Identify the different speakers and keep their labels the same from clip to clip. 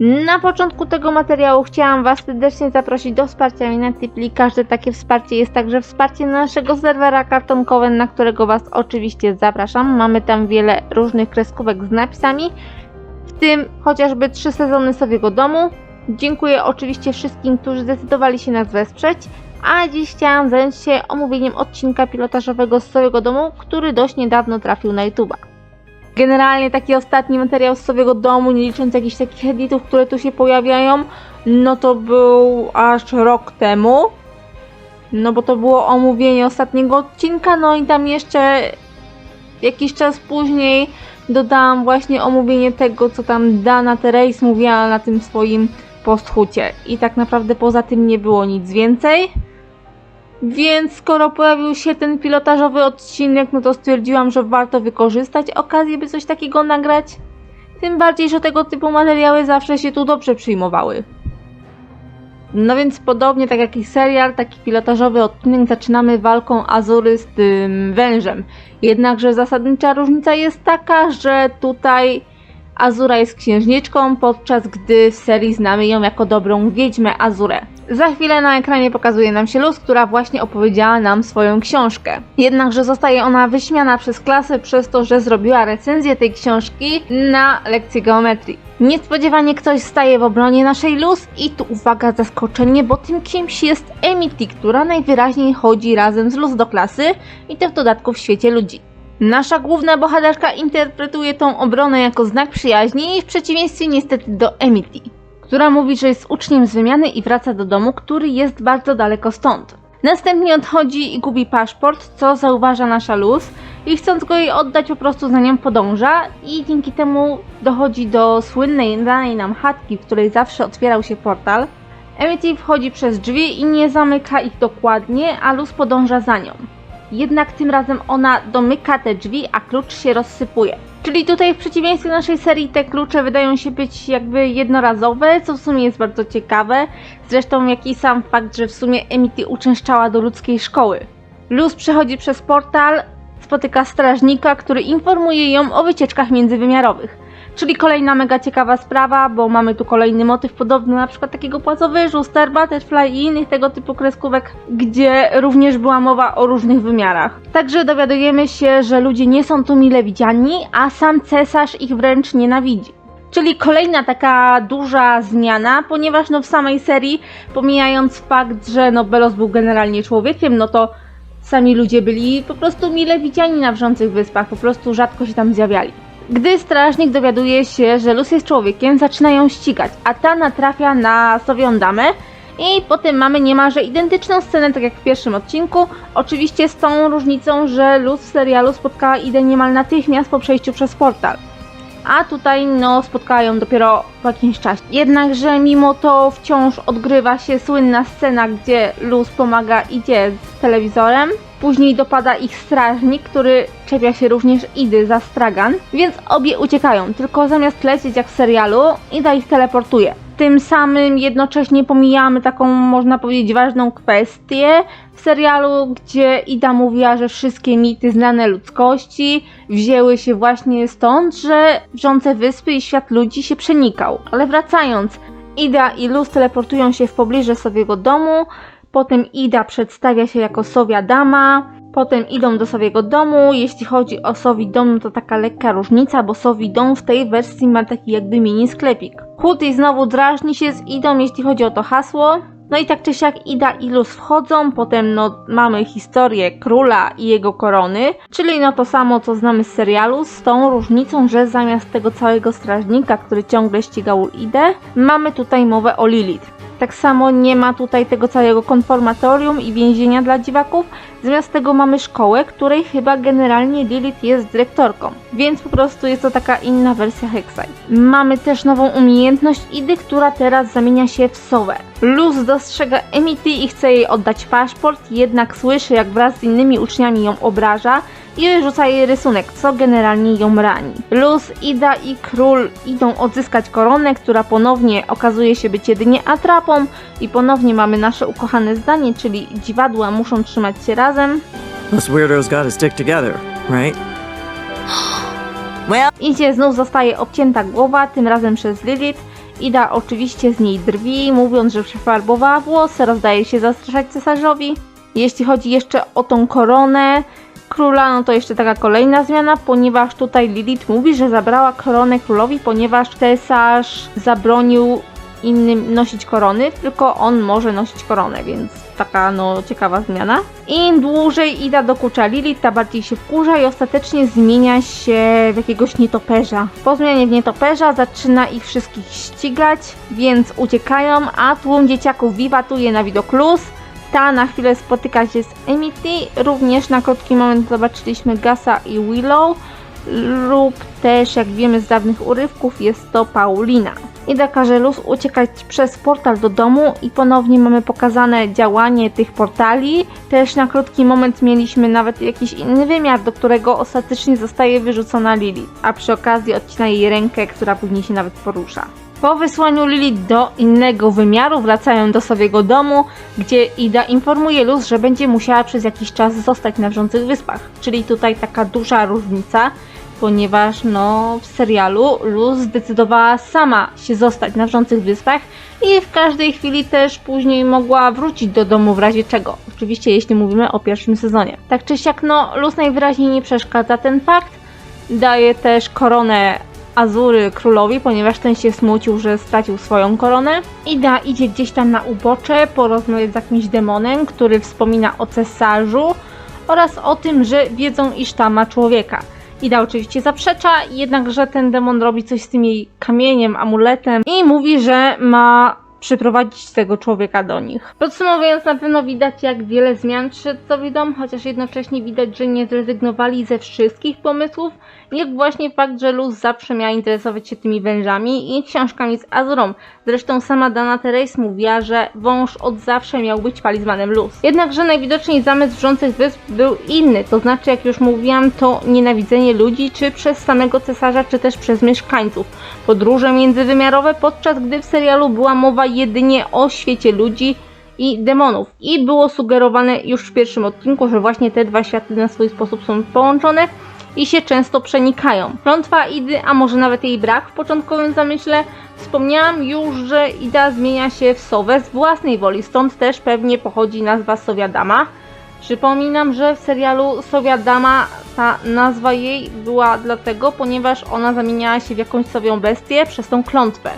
Speaker 1: Na początku tego materiału chciałam Was serdecznie zaprosić do wsparcia mnie na Tipli. Każde takie wsparcie jest także wsparcie naszego serwera kartonkowe, na którego Was oczywiście zapraszam. Mamy tam wiele różnych kreskówek z napisami, w tym chociażby trzy sezony Sowiego Domu. Dziękuję oczywiście wszystkim, którzy zdecydowali się nas wesprzeć. A dziś chciałam zająć się omówieniem odcinka pilotażowego z Sowiego Domu, który dość niedawno trafił na YouTube'a. Generalnie taki ostatni materiał z Sowiego Domu, nie licząc jakichś takich editów, które tu się pojawiają, no to był aż rok temu. No bo to było omówienie ostatniego odcinka, no i tam jeszcze jakiś czas później dodałam właśnie omówienie tego, co tam Dana Therese mówiła na tym swoim posthucie. I tak naprawdę poza tym nie było nic więcej. Więc skoro pojawił się ten pilotażowy odcinek, no to stwierdziłam, że warto wykorzystać okazję, by coś takiego nagrać. Tym bardziej, że tego typu materiały zawsze się tu dobrze przyjmowały. No więc podobnie tak jak i serial, taki pilotażowy odcinek zaczynamy walką Azury z tym wężem. Jednakże zasadnicza różnica jest taka, że tutaj Azura jest księżniczką, podczas gdy w serii znamy ją jako dobrą wiedźmę Azurę. Za chwilę na ekranie pokazuje nam się Luz, która właśnie opowiedziała nam swoją książkę. Jednakże zostaje ona wyśmiana przez klasę przez to, że zrobiła recenzję tej książki na lekcji geometrii. Niespodziewanie ktoś staje w obronie naszej Luz i tu uwaga, zaskoczenie, bo tym kimś jest Emity, która najwyraźniej chodzi razem z Luz do klasy i to w dodatku w świecie ludzi. Nasza główna bohaterka interpretuje tą obronę jako znak przyjaźni w przeciwieństwie niestety do Emity, która mówi, że jest uczniem z wymiany i wraca do domu, który jest bardzo daleko stąd. Następnie odchodzi i gubi paszport, co zauważa nasza Luz i chcąc go jej oddać po prostu za nią podąża i dzięki temu dochodzi do słynnej danej nam chatki, w której zawsze otwierał się portal. Emity wchodzi przez drzwi i nie zamyka ich dokładnie, a Luz podąża za nią jednak tym razem ona domyka te drzwi, a klucz się rozsypuje. Czyli tutaj w przeciwieństwie do naszej serii te klucze wydają się być jakby jednorazowe, co w sumie jest bardzo ciekawe. Zresztą jak i sam fakt, że w sumie Emity uczęszczała do ludzkiej szkoły. Luz przechodzi przez portal, spotyka strażnika, który informuje ją o wycieczkach międzywymiarowych. Czyli kolejna mega ciekawa sprawa, bo mamy tu kolejny motyw podobny na przykład takiego płacowyżu, Star Butterfly i innych tego typu kreskówek, gdzie również była mowa o różnych wymiarach. Także dowiadujemy się, że ludzie nie są tu mile widziani, a sam cesarz ich wręcz nienawidzi. Czyli kolejna taka duża zmiana, ponieważ no w samej serii, pomijając fakt, że no Belos był generalnie człowiekiem, no to sami ludzie byli po prostu mile widziani na wrzących wyspach, po prostu rzadko się tam zjawiali. Gdy strażnik dowiaduje się, że Luz jest człowiekiem, zaczyna ją ścigać, a ta natrafia na sowią damę i potem mamy niemalże identyczną scenę, tak jak w pierwszym odcinku. Oczywiście z tą różnicą, że Luz w serialu spotkała Idę niemal natychmiast po przejściu przez portal. A tutaj no spotkała ją dopiero po jakimś czasie. Jednakże mimo to wciąż odgrywa się słynna scena, gdzie Luz pomaga Idzie z telewizorem. Później dopada ich strażnik, który czepia się również Idy za stragan, więc obie uciekają, tylko zamiast lecieć jak w serialu, Ida ich teleportuje. Tym samym jednocześnie pomijamy taką, można powiedzieć, ważną kwestię w serialu, gdzie Ida mówiła, że wszystkie mity znane ludzkości wzięły się właśnie stąd, że wrzące wyspy i świat ludzi się przenikał. Ale wracając, Ida i Luz teleportują się w pobliże Sowiego domu, Potem Ida przedstawia się jako Sowia Dama. Potem idą do Sowiego domu. Jeśli chodzi o Sowi dom, to taka lekka różnica, bo Sowi dom w tej wersji ma taki jakby mini sklepik. Huty znowu drażni się z Idą, jeśli chodzi o to hasło. No i tak czy siak Ida i Luz wchodzą, potem no mamy historię króla i jego korony, czyli no to samo co znamy z serialu, z tą różnicą, że zamiast tego całego strażnika, który ciągle ścigał Idę, mamy tutaj mowę o Lilith. Tak samo nie ma tutaj tego całego konformatorium i więzienia dla dziwaków. Zamiast tego mamy szkołę, której chyba generalnie Lilith jest dyrektorką. Więc po prostu jest to taka inna wersja Hexai. Mamy też nową umiejętność Idy, która teraz zamienia się w sowę. Luz dostrzega Emity i chce jej oddać paszport, jednak słyszy jak wraz z innymi uczniami ją obraża i rzuca jej rysunek, co generalnie ją rani. Luz, Ida i Król idą odzyskać koronę, która ponownie okazuje się być jedynie atrapą i ponownie mamy nasze ukochane zdanie, czyli dziwadła muszą trzymać się razem.
Speaker 2: Us weirdos gotta stick together, right?
Speaker 3: Well,
Speaker 1: Idzie znów zostaje obcięta głowa, tym razem przez Lilith Ida oczywiście z niej drwi, mówiąc, że przefarbowała włosy, rozdaje się zastraszać cesarzowi. Jeśli chodzi jeszcze o tą koronę króla, no to jeszcze taka kolejna zmiana, ponieważ tutaj Lilith mówi, że zabrała koronę królowi, ponieważ cesarz zabronił innym nosić korony, tylko on może nosić koronę, więc taka no ciekawa zmiana. Im dłużej Ida dokucza Lilith, ta bardziej się wkurza i ostatecznie zmienia się w jakiegoś nietoperza. Po zmianie w nietoperza zaczyna ich wszystkich ścigać, więc uciekają, a tłum dzieciaków wiwatuje na widok Luz. Ta na chwilę spotyka się z Emity, również na krótki moment zobaczyliśmy Gasa i Willow lub też, jak wiemy z dawnych urywków, jest to Paulina. Ida każe Luz uciekać przez portal do domu i ponownie mamy pokazane działanie tych portali. Też na krótki moment mieliśmy nawet jakiś inny wymiar, do którego ostatecznie zostaje wyrzucona Lily, a przy okazji odcina jej rękę, która później się nawet porusza. Po wysłaniu Lily do innego wymiaru wracają do swojego domu, gdzie Ida informuje Luz, że będzie musiała przez jakiś czas zostać na Wrzących Wyspach. Czyli tutaj taka duża różnica, ponieważ no w serialu Luz zdecydowała sama się zostać na Wrzących Wyspach i w każdej chwili też później mogła wrócić do domu w razie czego. Oczywiście jeśli mówimy o pierwszym sezonie. Tak czy siak no Luz najwyraźniej nie przeszkadza ten fakt. Daje też koronę Azury królowi, ponieważ ten się smucił, że stracił swoją koronę. Ida idzie gdzieś tam na ubocze porozmawiać z jakimś demonem, który wspomina o cesarzu oraz o tym, że wiedzą, iż ta ma człowieka. Ida oczywiście zaprzecza, jednakże ten demon robi coś z tym jej kamieniem, amuletem i mówi, że ma przyprowadzić tego człowieka do nich. Podsumowując, na pewno widać jak wiele zmian przyszedł dom, chociaż jednocześnie widać, że nie zrezygnowali ze wszystkich pomysłów, jak właśnie fakt, że Luz zawsze miała interesować się tymi wężami i książkami z Azurą. Zresztą sama Dana Terrace mówiła, że wąż od zawsze miał być palizmanem Luz. Jednakże najwidoczniej zamysł wrzących wysp był inny, to znaczy jak już mówiłam, to nienawidzenie ludzi, czy przez samego cesarza, czy też przez mieszkańców. Podróże międzywymiarowe, podczas gdy w serialu była mowa jedynie o świecie ludzi, i demonów. I było sugerowane już w pierwszym odcinku, że właśnie te dwa światy na swój sposób są połączone i się często przenikają. Klątwa Idy, a może nawet jej brak w początkowym zamyśle, wspomniałam już, że Ida zmienia się w Sowę z własnej woli, stąd też pewnie pochodzi nazwa Sowiadama. Przypominam, że w serialu Sowiadama ta nazwa jej była dlatego, ponieważ ona zamieniała się w jakąś sowią bestię przez tą klątwę.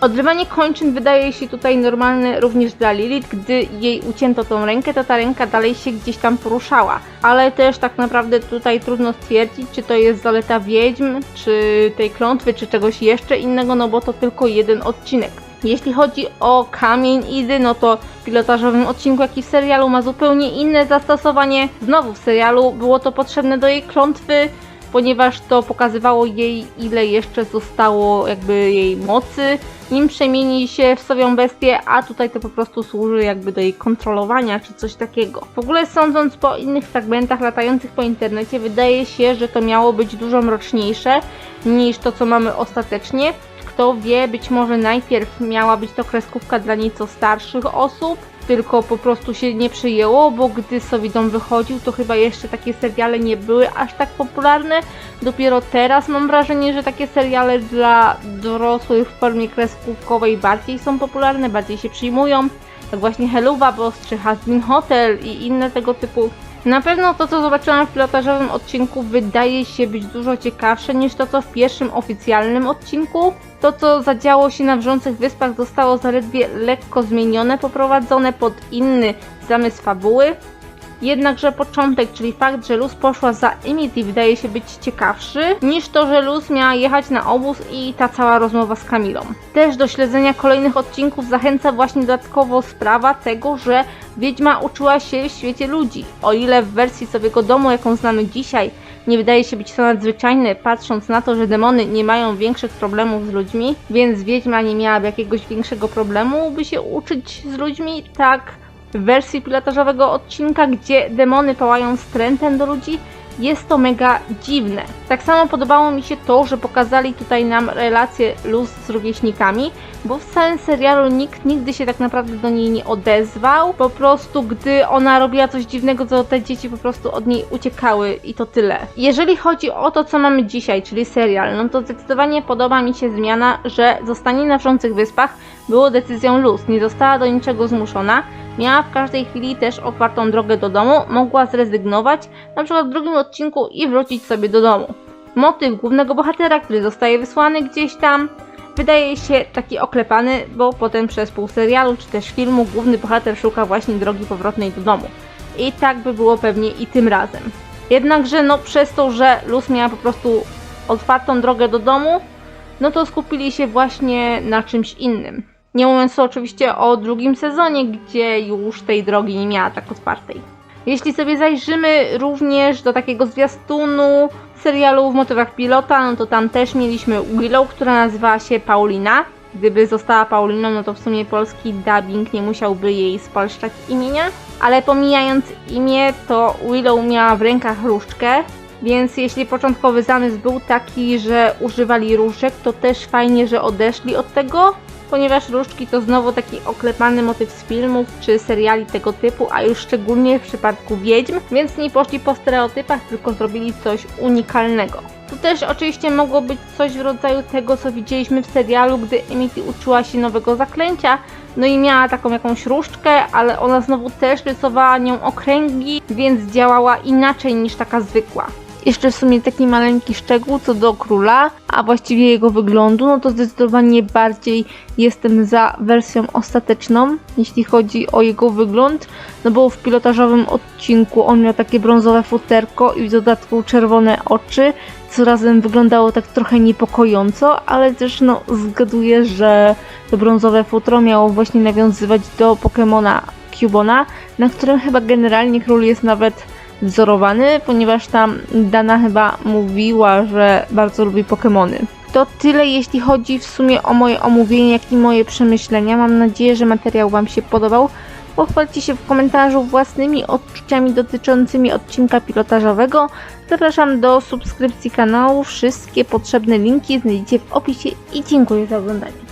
Speaker 1: Odrywanie kończyn wydaje się tutaj normalne również dla Lilith, gdy jej ucięto tą rękę, to ta ręka dalej się gdzieś tam poruszała. Ale też tak naprawdę tutaj trudno stwierdzić, czy to jest zaleta wiedźm, czy tej klątwy, czy czegoś jeszcze innego, no bo to tylko jeden odcinek. Jeśli chodzi o kamień Idy, no to w pilotażowym odcinku, jak i w serialu ma zupełnie inne zastosowanie. Znowu w serialu było to potrzebne do jej klątwy, ponieważ to pokazywało jej, ile jeszcze zostało jakby jej mocy, nim przemieni się w sowią bestię, a tutaj to po prostu służy jakby do jej kontrolowania czy coś takiego. W ogóle sądząc po innych fragmentach latających po internecie, wydaje się, że to miało być dużo mroczniejsze niż to, co mamy ostatecznie. Kto wie, być może najpierw miała być to kreskówka dla nieco starszych osób, tylko po prostu się nie przyjęło, bo gdy Sowidom wychodził, to chyba jeszcze takie seriale nie były aż tak popularne. Dopiero teraz mam wrażenie, że takie seriale dla dorosłych w formie kreskówkowej bardziej są popularne, bardziej się przyjmują. Jak właśnie Helluva Boss czy Hasbin Hotel i inne tego typu. Na pewno to, co zobaczyłam w pilotażowym odcinku, wydaje się być dużo ciekawsze niż to, co w pierwszym oficjalnym odcinku. To, co zadziało się na Wrzących Wyspach, zostało zaledwie lekko zmienione, poprowadzone pod inny zamysł fabuły. Jednakże początek, czyli fakt, że Luz poszła za Emity wydaje się być ciekawszy niż to, że Luz miała jechać na obóz i ta cała rozmowa z Kamilą. Też do śledzenia kolejnych odcinków zachęca właśnie dodatkowo sprawa tego, że Wiedźma uczyła się w świecie ludzi. O ile w wersji Sowiego Domu, jaką znamy dzisiaj, nie wydaje się być to nadzwyczajne, patrząc na to, że demony nie mają większych problemów z ludźmi, więc Wiedźma nie miałaby jakiegoś większego problemu, by się uczyć z ludźmi, tak w wersji pilotażowego odcinka, gdzie demony pałają strętem do ludzi, jest to mega dziwne. Tak samo podobało mi się to, że pokazali tutaj nam relację Luz z rówieśnikami, bo w całym serialu nikt nigdy się tak naprawdę do niej nie odezwał. Po prostu, gdy ona robiła coś dziwnego, to te dzieci po prostu od niej uciekały i to tyle. Jeżeli chodzi o to, co mamy dzisiaj, czyli serial, no to zdecydowanie podoba mi się zmiana, że zostanie na Wrzących Wyspach było decyzją Luz, nie została do niczego zmuszona. Miała w każdej chwili też otwartą drogę do domu, mogła zrezygnować, na przykład w drugim odcinku i wrócić sobie do domu. Motyw głównego bohatera, który zostaje wysłany gdzieś tam, wydaje się taki oklepany, bo potem przez pół serialu czy też filmu główny bohater szuka właśnie drogi powrotnej do domu. I tak by było pewnie i tym razem. Jednakże no przez to, że Luz miała po prostu otwartą drogę do domu, no to skupili się właśnie na czymś innym. Nie mówiąc oczywiście o drugim sezonie, gdzie już tej drogi nie miała tak otwartej. Jeśli sobie zajrzymy również do takiego zwiastunu serialu w motywach pilota, no to tam też mieliśmy Willow, która nazywała się Paulina. Gdyby została Pauliną, no to w sumie polski dubbing nie musiałby jej spolszczać imienia. Ale pomijając imię, to Willow miała w rękach różdżkę, więc jeśli początkowy zamysł był taki, że używali różdżek, to też fajnie, że odeszli od tego, ponieważ różdżki to znowu taki oklepany motyw z filmów czy seriali tego typu, a już szczególnie w przypadku wiedźm, więc nie poszli po stereotypach, tylko zrobili coś unikalnego. To też oczywiście mogło być coś w rodzaju tego, co widzieliśmy w serialu, gdy Emily uczyła się nowego zaklęcia, no i miała taką jakąś różdżkę, ale ona znowu też rysowała nią okręgi, więc działała inaczej niż taka zwykła. Jeszcze w sumie taki maleńki szczegół co do króla, a właściwie jego wyglądu, no to zdecydowanie bardziej jestem za wersją ostateczną, jeśli chodzi o jego wygląd, no bo w pilotażowym odcinku on miał takie brązowe futerko i w dodatku czerwone oczy, co razem wyglądało tak trochę niepokojąco, ale też no zgaduję, że to brązowe futro miało właśnie nawiązywać do Pokemona Cubona, na którym chyba generalnie król jest nawet wzorowany, ponieważ tam Dana chyba mówiła, że bardzo lubi Pokémony. To tyle jeśli chodzi w sumie o moje omówienie, jak i moje przemyślenia. Mam nadzieję, że materiał Wam się podobał. Pochwalcie się w komentarzu własnymi odczuciami dotyczącymi odcinka pilotażowego. Zapraszam do subskrypcji kanału. Wszystkie potrzebne linki znajdziecie w opisie i dziękuję za oglądanie.